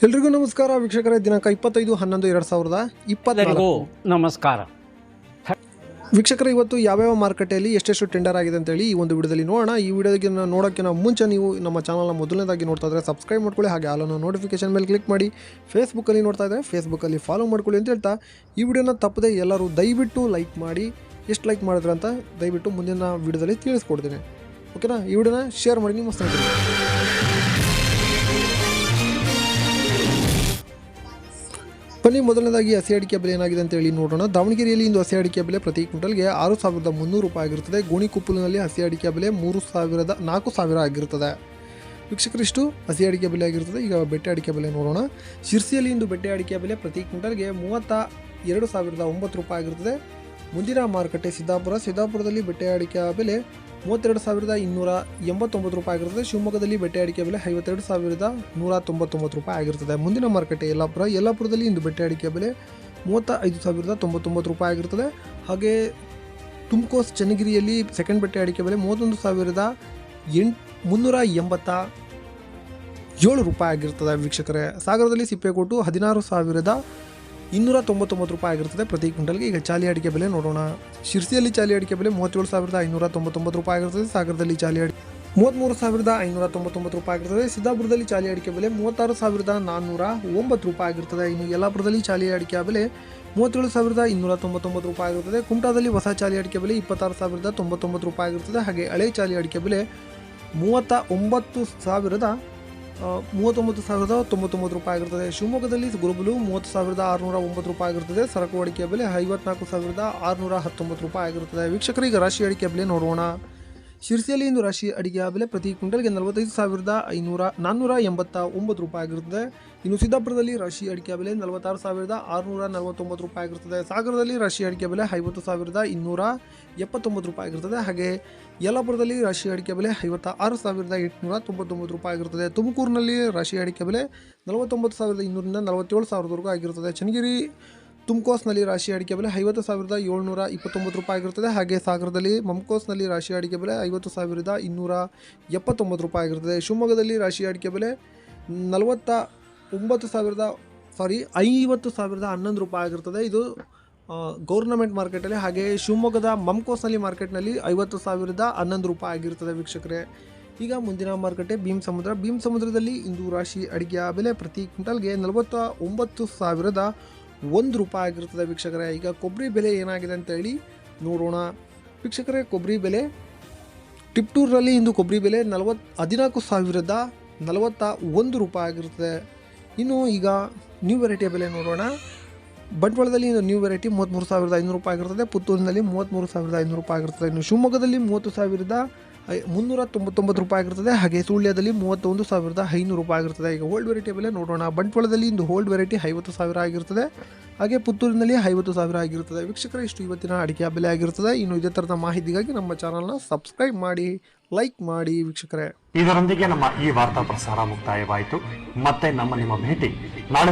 ಎಲ್ರಿಗೂ ನಮಸ್ಕಾರ. ವೀಕ್ಷಕರ ದಿನಾಂಕ ಇಪ್ಪತ್ತೈದು ಹನ್ನೊಂದು ಎರಡು ಸಾವಿರದ ಎಲ್ಲರಿಗೂ ನಮಸ್ಕಾರ. ವೀಕ್ಷಕರ ಇವತ್ತು ಯಾವ್ಯಾವ ಮಾರುಕಟ್ಟೆಯಲ್ಲಿ ಎಷ್ಟೆಷ್ಟು ಟೆಂಡರ್ ಆಗಿದೆ ಅಂತೇಳಿ ಈ ಒಂದು ವಿಡಿಯೋದಲ್ಲಿ ನೋಡೋಣ. ಈ ವಿಡಿಯೋಗೆ ನೋಡೋಕ್ಕಿಂತ ಮುಂಚೆ ನೀವು ನಮ್ಮ ಚಾನಲ್ನ ಮೊದಲನೇದಾಗಿ ನೋಡ್ತಾ ಇದ್ರೆ ಸಬ್ಸ್ಕ್ರೈಬ್ ಮಾಡ್ಕೊಳ್ಳಿ. ಹಾಗೆ ಆಲನ್ನು ನೋಟಿಫಿಕೇಶನ್ ಮೇಲೆ ಕ್ಲಿಕ್ ಮಾಡಿ. ಫೇಸ್ಬುಕ್ಕಲ್ಲಿ ನೋಡ್ತಾ ಇದ್ದರೆ ಫೇಸ್ಬುಕ್ಕಲ್ಲಿ ಫಾಲೋ ಮಾಡ್ಕೊಳ್ಳಿ ಅಂತ ಹೇಳ್ತಾ. ಈ ವಿಡಿಯೋನ ತಪ್ಪದೆ ಎಲ್ಲರೂ ದಯವಿಟ್ಟು ಲೈಕ್ ಮಾಡಿ. ಎಷ್ಟು ಲೈಕ್ ಮಾಡಿದ್ರೆ ಅಂತ ದಯವಿಟ್ಟು ಮುಂದಿನ ವಿಡಿಯೋದಲ್ಲಿ ತಿಳಿಸ್ಕೊಡ್ತೀನಿ. ಓಕೆನಾ ಈ ವಿಡಿಯೋನ ಶೇರ್ ಮಾಡಿ ನಿಮ್ಮ ಸ್ನೇಹಿತರಿಗೆ. ಬನ್ನಿ, ಮೊದಲನೇದಾಗಿ ಹಸಿ ಅಡಿಕೆ ಬೆಲೆ ಏನಾಗಿದೆ ಅಂತ ಹೇಳಿ ನೋಡೋಣ. ದಾವಣಗೆರೆಯಲ್ಲಿ ಇಂದು ಹಸಿ ಅಡಿಕೆ ಬೆಲೆ ಪ್ರತಿ ಕ್ವಿಂಟಲ್ಗೆ ಆರು ಸಾವಿರದ ಮುನ್ನೂರು ರೂಪಾಯಿ ಆಗಿರುತ್ತದೆ. ಗೋಣಿಕೊಪ್ಪಲಿನಲ್ಲಿ ಹಸಿ ಅಡಿಕೆ ಬೆಲೆ ಮೂರು ಸಾವಿರದ ನಾಲ್ಕು ಸಾವಿರ ಆಗಿರುತ್ತದೆ. ವೀಕ್ಷಕರಿಷ್ಟು ಹಸಿ ಅಡಿಕೆ ಬೆಲೆ ಆಗಿರುತ್ತದೆ. ಈಗ ಬೆಟ್ಟೆ ಅಡಿಕೆ ಬೆಲೆ ನೋಡೋಣ. ಶಿರ್ಸಿಯಲ್ಲಿ ಇಂದು ಬೆಟ್ಟೆ ಅಡಿಕೆ ಬೆಲೆ ಪ್ರತಿ ಕ್ವಿಂಟಲ್ಗೆ ಮೂವತ್ತ ಎರಡು ಸಾವಿರದ ಒಂಬತ್ತು ರೂಪಾಯಿ ಆಗಿರುತ್ತದೆ. ಮುಂದಿನ ಮಾರುಕಟ್ಟೆ ಸಿದ್ದಾಪುರ. ಸಿದ್ದಾಪುರದಲ್ಲಿ ಬೆಟ್ಟೆ ಅಡಿಕೆ ಬೆಲೆ ಮೂವತ್ತೆರಡು ಸಾವಿರದ ಇನ್ನೂರ ಎಂಬತ್ತೊಂಬತ್ತು ರೂಪಾಯಿ ಆಗಿರುತ್ತದೆ ಶಿವಮೊಗ್ಗದಲ್ಲಿ ಬೆಟ್ಟೆ ಅಡಿಕೆ ಬೆಲೆ ಐವತ್ತೆರಡು ಸಾವಿರದ ನೂರ ತೊಂಬತ್ತೊಂಬತ್ತು ರೂಪಾಯಿ ಆಗಿರುತ್ತದೆ ಮುಂದಿನ ಮಾರುಕಟ್ಟೆ ಯಲ್ಲಾಪುರ. ಯಲ್ಲಾಪುರದಲ್ಲಿ ಇಂದು ಬೆಟ್ಟೆ ಅಡಿಕೆ ಬೆಲೆ ಮೂವತ್ತ ಐದು ಸಾವಿರದ ತೊಂಬತ್ತೊಂಬತ್ತು ರೂಪಾಯಿ ಆಗಿರುತ್ತದೆ ಹಾಗೆ ತುಮಕೋಸ್ ಚನ್ನಗಿರಿಯಲ್ಲಿ ಸೆಕೆಂಡ್ ಬೆಟ್ಟೆ ಅಡಿಕೆ ಬೆಲೆ ಮೂವತ್ತೊಂದು ಸಾವಿರದ ಎಂಟು, ಮುನ್ನೂರ ಎಂಬತ್ತ ಏಳು ರೂಪಾಯಿ ಆಗಿರ್ತದೆ. ವೀಕ್ಷಕರೇ, ಸಾಗರದಲ್ಲಿ ಸಿಪ್ಪೆಕೋಟು ಹದಿನಾರು ಸಾವಿರದ ಇನ್ನೂರ ತೊಂಬತ್ತೊಂಬತ್ತು ರೂಪಾಯಿ ಆಗಿರ್ತದೆ ಪ್ರತಿ ಕ್ವಿಂಟಲ್ಗೆ. ಈಗ ಚಾಲಿ ಅಡಿಕೆ ಬೆಲೆ ನೋಡೋಣ. ಶಿರ್ಸಿಯಲ್ಲಿ ಚಾಲಿ ಅಡಿಕೆ ಬೆಲೆ ಮೂವತ್ತೇಳು ಸಾವಿರದ ಐನೂರ ತೊಂಬತ್ತೊಂಬತ್ತು ರೂಪಾಯಿ ಆಗಿರ್ತದೆ. ಸಾಗರದಲ್ಲಿ ಚಾಲಿ ಅಡಿಕೆ ಮೂವತ್ತ್ಮೂರು ಸಾವಿರದ ಐನೂರ ತೊಂಬತ್ತೊಂಬತ್ತು ರೂಪಾಯಿ ಆಗಿರ್ತದೆ. ಸಿದ್ದಾಪುರದಲ್ಲಿ ಚಾಲಿ ಅಡಿಕೆ ಬೆಲೆ ಮೂವತ್ತಾರು ಸಾವಿರದ ನಾನ್ನೂರ ಒಂಬತ್ತು ರೂಪಾಯಿ ಆಗಿರ್ತದೆ. ಇನ್ನು ಯಲ್ಲಾಪುರದಲ್ಲಿ ಚಾಲಿ ಅಡಿಕೆ ಬೆಲೆ ಮೂವತ್ತೇಳು ಸಾವಿರದ ಇನ್ನೂರ ತೊಂಬತ್ತೊಂಬತ್ತು ರೂಪಾಯಿ ಆಗಿರ್ತದೆ. ಕುಮಟಾದಲ್ಲಿ ಹೊಸ ಚಾಲಿ ಅಡಿಕೆ ಬೆಲೆ ಇಪ್ಪತ್ತಾರು ಸಾವಿರದ ತೊಂಬತ್ತೊಂಬತ್ತು ರೂಪಾಯಿ ಆಗಿರ್ತದೆ. ಹಾಗೆ ಹಳೆ ಚಾಲಿ ಅಡಿಕೆ ಬೆಲೆ ಮೂವತ್ತ ಒಂಬತ್ತು ಸಾವಿರದ ಮೂವತ್ತೊಂಬತ್ತು ಸಾವಿರದ ತೊಂಬತ್ತೊಂಬತ್ತು ರೂಪಾಯಿ ಆಗಿರ್ತದೆ. ಶಿವಮೊಗ್ಗದಲ್ಲಿ ಗುರುಬಲು ಮೂವತ್ತು ಸಾವಿರದ ಆರುನೂರ ಒಂಬತ್ತು ರೂಪಾಯಿ ಆಗಿರ್ತದೆ. ಸರಕು ಅಡಿಕೆ ಬೆಲೆ ಐವತ್ನಾಲ್ಕು ಸಾವಿರದ ಆರುನೂರ ಹತ್ತೊಂಬತ್ತು ರೂಪಾಯಿ ಆಗಿರುತ್ತದೆ ವೀಕ್ಷಕರಿಗೆ ರಾಶಿ ಅಡಿಕೆ ಬೆಲೆ ನೋಡೋಣ. ಶಿರ್ಸಿಯಲ್ಲಿ ಇಂದು ರಾಶಿ ಅಡಿಕೆ ಬೆಲೆ ಪ್ರತಿ ಕ್ವಿಂಟಲ್ಗೆ ನಲವತ್ತೈದು ಸಾವಿರದ ಐನೂರ ನಾನ್ನೂರ ಎಂಬತ್ತ ಒಂಬತ್ತು ರೂಪಾಯಿ ಆಗಿರುತ್ತದೆ. ಇನ್ನು ಸಿದ್ದಾಪುರದಲ್ಲಿ ರಾಶಿ ಅಡಿಕೆ ಬೆಲೆ ನಲವತ್ತಾರು ಸಾವಿರದ ಆರುನೂರ ನಲವತ್ತೊಂಬತ್ತು ರೂಪಾಯಿ ಆಗಿರುತ್ತದೆ. ಸಾಗರದಲ್ಲಿ ರಾಶಿ ಅಡಿಕೆ ಬೆಲೆ ಐವತ್ತು ಸಾವಿರದ ಇನ್ನೂರ ಎಪ್ಪತ್ತೊಂಬತ್ತು ರೂಪಾಯಿ ಆಗಿರುತ್ತದೆ. ಹಾಗೆ ಯಲ್ಲಾಪುರದಲ್ಲಿ ರಾಶಿ ಅಡಿಕೆ ಬೆಲೆ ಐವತ್ತ ಆರು ಸಾವಿರದ ಎಂಟುನೂರ ತೊಂಬತ್ತೊಂಬತ್ತು ರೂಪಾಯಿ ಆಗಿರುತ್ತದೆ. ತುಮಕೂರಿನಲ್ಲಿ ರಾಶಿ ಅಡಿಕೆ ಬೆಲೆ ನಲವತ್ತೊಂಬತ್ತು ಸಾವಿರದ ಇನ್ನೂರಿಂದ ನಲವತ್ತೇಳು ಸಾವಿರದವರೆಗೂ ಆಗಿರುತ್ತದೆ. ಚನ್ನಗಿರಿ ತುಮಕೋಸ್ನಲ್ಲಿ ರಾಶಿ ಅಡಿಕೆ ಬೆಲೆ ಐವತ್ತು ಸಾವಿರದ ಏಳ್ನೂರ ಇಪ್ಪತ್ತೊಂಬತ್ತು ರೂಪಾಯಿ ಆಗಿರುತ್ತದೆ. ಹಾಗೆ ಸಾಗರದಲ್ಲಿ ಮಮ್ಕೋಸ್ನಲ್ಲಿ ರಾಶಿ ಅಡಿಕೆ ಬೆಲೆ ಐವತ್ತು ಸಾವಿರದ ಇನ್ನೂರ ಎಪ್ಪತ್ತೊಂಬತ್ತು ರೂಪಾಯಿ ಆಗಿರುತ್ತದೆ. ಶಿವಮೊಗ್ಗದಲ್ಲಿ ರಾಶಿ ಅಡಿಕೆ ಬೆಲೆ ನಲವತ್ತ ಒಂಬತ್ತು ಸಾವಿರದ ಸಾರಿ ಐವತ್ತು ಸಾವಿರದ ಹನ್ನೊಂದು ರೂಪಾಯಿ ಆಗಿರ್ತದೆ ಇದು ಗೌರ್ನಮೆಂಟ್ ಮಾರ್ಕೆಟಲ್ಲಿ ಹಾಗೆ ಶಿವಮೊಗ್ಗದ ಮಮ್ಕೋಸ್ನಲ್ಲಿ ಮಾರ್ಕೆಟ್ನಲ್ಲಿ ಐವತ್ತು ಸಾವಿರದ ಹನ್ನೊಂದು ರೂಪಾಯಿ ಆಗಿರ್ತದೆ ವೀಕ್ಷಕರೇ. ಈಗ ಮುಂದಿನ ಮಾರುಕಟ್ಟೆ ಭೀಮ್ ಸಮುದ್ರ. ಭೀಮ್ ಸಮುದ್ರದಲ್ಲಿ ಇಂದು ರಾಶಿ ಅಡಿಗೆಯ ಬೆಲೆ ಪ್ರತಿ ಕ್ವಿಂಟಲ್ಗೆ ನಲವತ್ತ ಒಂಬತ್ತು ಸಾವಿರದ ಒಂದು ರೂಪಾಯಿ ಆಗಿರ್ತದೆ ವೀಕ್ಷಕರೇ. ಈಗ ಕೊಬ್ಬರಿ ಬೆಲೆ ಏನಾಗಿದೆ ಅಂತ ಹೇಳಿ ನೋಡೋಣ. ವೀಕ್ಷಕರೇ, ಕೊಬ್ಬರಿ ಬೆಲೆ ಟಿಪ್ಟೂರಲ್ಲಿ ಇಂದು ಕೊಬ್ಬರಿ ಬೆಲೆ ನಲವತ್ತು ಹದಿನಾಲ್ಕು ಸಾವಿರದ ನಲವತ್ತ ಒಂದು ರೂಪಾಯಿ ಆಗಿರ್ತದೆ. ಇನ್ನು ಈಗ ನ್ಯೂ ವೆರೈಟಿಯ ಬೆಲೆ ನೋಡೋಣ. ಬಂಟ್ವಾಳದಲ್ಲಿ ಇನ್ನು ನ್ಯೂ ವೆರೈಟಿ ಮೂವತ್ತ್ಮೂರು ಸಾವಿರದ ಐನೂರು ರೂಪಾಯಿ ಆಗಿರ್ತದೆ. ಪುತ್ತೂರಿನಲ್ಲಿ ಮೂವತ್ತ್ಮೂರು ಸಾವಿರದ ಐನೂರು ರೂಪಾಯಿ ಆಗಿರ್ತದೆ. ಇನ್ನು ಶಿವಮೊಗ್ಗದಲ್ಲಿ ಮೂವತ್ತು ಸಾವಿರದ ಮುನ್ನೂರ ತೊಂಬತ್ತೊಂಬತ್ತು ರೂಪಾಯಿ ಆಗಿರ್ತದೆ. ಹಾಗೆ ಸುಳ್ಯದಲ್ಲಿ ಮೂವತ್ತೊಂದು ಸಾವಿರದ ಐನೂರು ರೂಪಾಯಿ ಆಗಿರ್ತದೆ. ಈಗ ಓಲ್ಡ್ ವೆರೈಟಿ ಬೆಲೆ ನೋಡೋಣ. ಬಂಟ್ವಾಳದಲ್ಲಿ ಇಂದು ಓಲ್ಡ್ ವೆರೈಟಿ ಐವತ್ತು ಸಾವಿರ ಆಗಿರ್ತದೆ. ಹಾಗೆ ಪುತ್ತೂರಿನಲ್ಲಿ ಐವತ್ತು ಸಾವಿರ ಆಗಿರ್ತದೆ. ವೀಕ್ಷಕರೇ, ಇಷ್ಟು ಇವತ್ತಿನ ಅಡಿಕೆ ಬೆಲೆ ಆಗಿರ್ತದೆ. ಇನ್ನು ಇದೇ ಥರದ ಮಾಹಿತಿಗಾಗಿ ನಮ್ಮ ಚಾನಲ್ನ ಸಬ್ಸ್ಕ್ರೈಬ್ ಮಾಡಿ ಲೈಕ್ ಮಾಡಿ ವೀಕ್ಷಕರೇ. ಇದರೊಂದಿಗೆ ನಮ್ಮ ಈ ವಾರ್ತಾ ಪ್ರಸಾರ ಮುಕ್ತಾಯವಾಯಿತು. ಮತ್ತೆ ನಮ್ಮ ನಿಮ್ಮ ಭೇಟಿ ನಾಳೆ